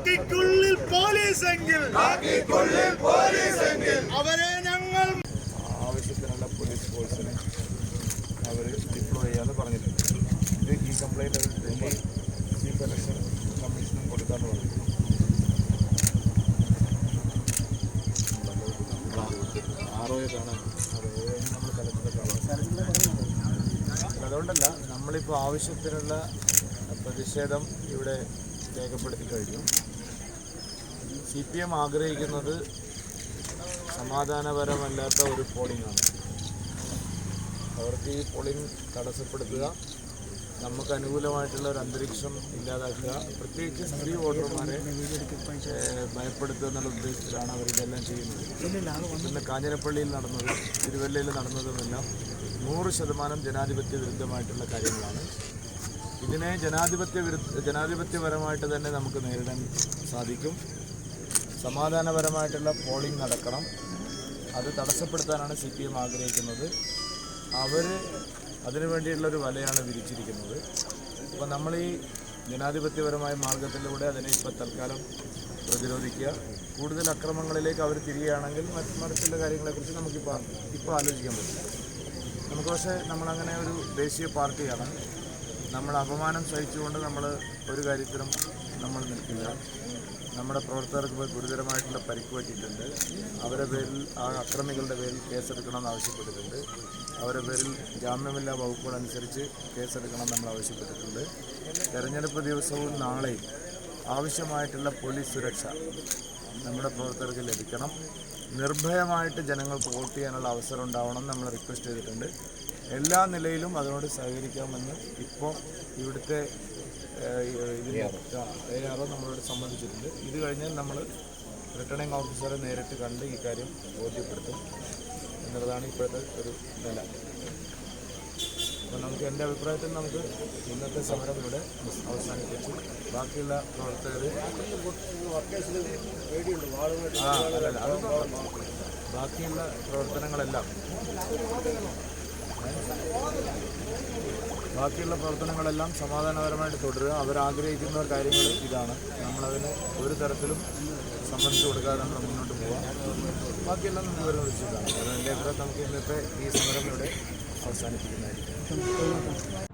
കാക്കിക്കുള്ളിൽ പോലീസെങ്കിൽ. അവരെ ഞങ്ങൾ ആവശ്യത്തിനുള്ള പോലീസ് ഫോഴ്സിനെ അവർ ഡിപ്ലോയ് ചെയ്യാന്ന് പറഞ്ഞിട്ടുണ്ട്. ഇത് ഈ കംപ്ലൈന്റ് അവർ ഡൽഹി ചീഫ് ഇലക്ഷൻ കമ്മീഷനും കൊടുക്കാന്ന് പറഞ്ഞു. ആറോയെ കാണാൻ നമ്മൾ കാണാം അതുകൊണ്ടല്ല നമ്മളിപ്പോൾ ആവശ്യത്തിനുള്ള പ്രതിഷേധം ഇവിടെ രേഖപ്പെടുത്തി കഴിഞ്ഞു. സി പി എം ആഗ്രഹിക്കുന്നത് സമാധാനപരമല്ലാത്ത ഒരു പോളിംഗ് ആണ്. അവർക്ക് ഈ പോളിംഗ് തടസ്സപ്പെടുത്തുക നമുക്ക് അനുകൂലമായിട്ടുള്ള ഒരു അന്തരീക്ഷം ഇല്ലാതാക്കുക പ്രത്യേകിച്ച് സ്ത്രീ വോട്ടർമാരെ ഭയപ്പെടുത്തുക എന്നുള്ള ഉദ്ദേശത്തിലാണ് അവരിതെല്ലാം ചെയ്യുന്നത്. പിന്നെ കാഞ്ഞിരപ്പള്ളിയിൽ നടന്നത് തിരുവല്ലയിൽ നടന്നതുമെല്ലാം നൂറ് ശതമാനം ജനാധിപത്യ വിരുദ്ധമായിട്ടുള്ള കാര്യങ്ങളാണ്. ഇതിനെ ജനാധിപത്യ വിരുദ്ധ ജനാധിപത്യപരമായിട്ട് തന്നെ നമുക്ക് നേരിടാൻ സാധിക്കും. സമാധാനപരമായിട്ടുള്ള പോളിംഗ് നടക്കണം. അത് തടസ്സപ്പെടുത്താനാണ് സി പി എം ആഗ്രഹിക്കുന്നത്. അവർ അതിനു വേണ്ടിയിട്ടുള്ളൊരു വലയാണ് വിരിച്ചിരിക്കുന്നത്. അപ്പോൾ നമ്മൾ ഈ ജനാധിപത്യപരമായ മാർഗത്തിലൂടെ അതിനെ ഇപ്പോൾ തൽക്കാലം പ്രതിരോധിക്കുക. കൂടുതൽ അക്രമങ്ങളിലേക്ക് അവർ തിരിയുകയാണെങ്കിൽ മറ്റ് മറിച്ചുള്ള കാര്യങ്ങളെക്കുറിച്ച് നമുക്കിപ്പോൾ ഇപ്പോൾ ആലോചിക്കാൻ പറ്റില്ല. നമുക്ക് പക്ഷേ നമ്മളങ്ങനെ ഒരു ദേശീയ പാർട്ടിയാണ്. നമ്മൾ അപമാനം സഹിച്ചുകൊണ്ട് നമ്മൾ ഒരു കാര്യത്തിലും നമ്മൾ നിൽക്കില്ല. നമ്മുടെ പ്രവർത്തകർക്ക് ഗുരുതരമായിട്ടുള്ള പരിക്ക് പറ്റിയിട്ടുണ്ട്. അവരുടെ പേരിൽ ആ അക്രമികളുടെ പേരിൽ കേസെടുക്കണമെന്ന് ആവശ്യപ്പെട്ടിട്ടുണ്ട്. അവരുടെ പേരിൽ ജാമ്യമില്ലാ വകുപ്പുകളനുസരിച്ച് കേസെടുക്കണം നമ്മൾ ആവശ്യപ്പെട്ടിട്ടുണ്ട്. തെരഞ്ഞെടുപ്പ് ദിവസവും നാളെയും ആവശ്യമായിട്ടുള്ള പോലീസ് സുരക്ഷ നമ്മുടെ പ്രവർത്തകർക്ക് ലഭിക്കണം. നിർഭയമായിട്ട് ജനങ്ങൾക്ക് വോട്ട് ചെയ്യാനുള്ള അവസരം ഉണ്ടാവണം നമ്മൾ റിക്വസ്റ്റ് ചെയ്തിട്ടുണ്ട്. എല്ലാ നിലയിലും അതിനോട് സഹകരിക്കാമെന്ന് ഇപ്പോൾ ഇവിടുത്തെ ഇതിന്റെ എ ആർ നമ്മളോട് സംബന്ധിച്ചിട്ടുണ്ട് ഇത് കഴിഞ്ഞാൽ നമ്മൾ റിട്ടേണിംഗ് ഓഫീസറെ നേരിട്ട് കണ്ട് ഈ കാര്യം ബോധ്യപ്പെടുത്തും എന്നുള്ളതാണ് ഇപ്പോഴത്തെ ഒരു നില. അപ്പോൾ നമുക്ക് എന്റെ അഭിപ്രായത്തിൽ നമുക്ക് ഇന്നത്തെ സമരം ഇവിടെ അവസാനിപ്പിച്ചു. ബാക്കിയുള്ള പ്രവർത്തകർ ആ അല്ല അതൊന്നും ബാക്കിയുള്ള പ്രവർത്തനങ്ങളെല്ലാം ബാക്കിയുള്ള പ്രവർത്തനങ്ങളെല്ലാം സമാധാനപരമായിട്ട് തുടരുക. അവരാഗ്രഹിക്കുന്ന കാര്യങ്ങൾ ഇതാണ്. നമ്മളതിന് ഒരു തരത്തിലും സമ്മതിച്ചു കൊടുക്കാതെ നമ്മൾ മുന്നോട്ട് പോവാം ബാക്കിയെല്ലാം നമ്മൾ വരുന്ന വിഷയമാണ് അതിന്റെ നമുക്ക് ഇന്നത്തെ ഈ സമരം ഇവിടെ അവസാനിപ്പിക്കുന്നതായിരിക്കും.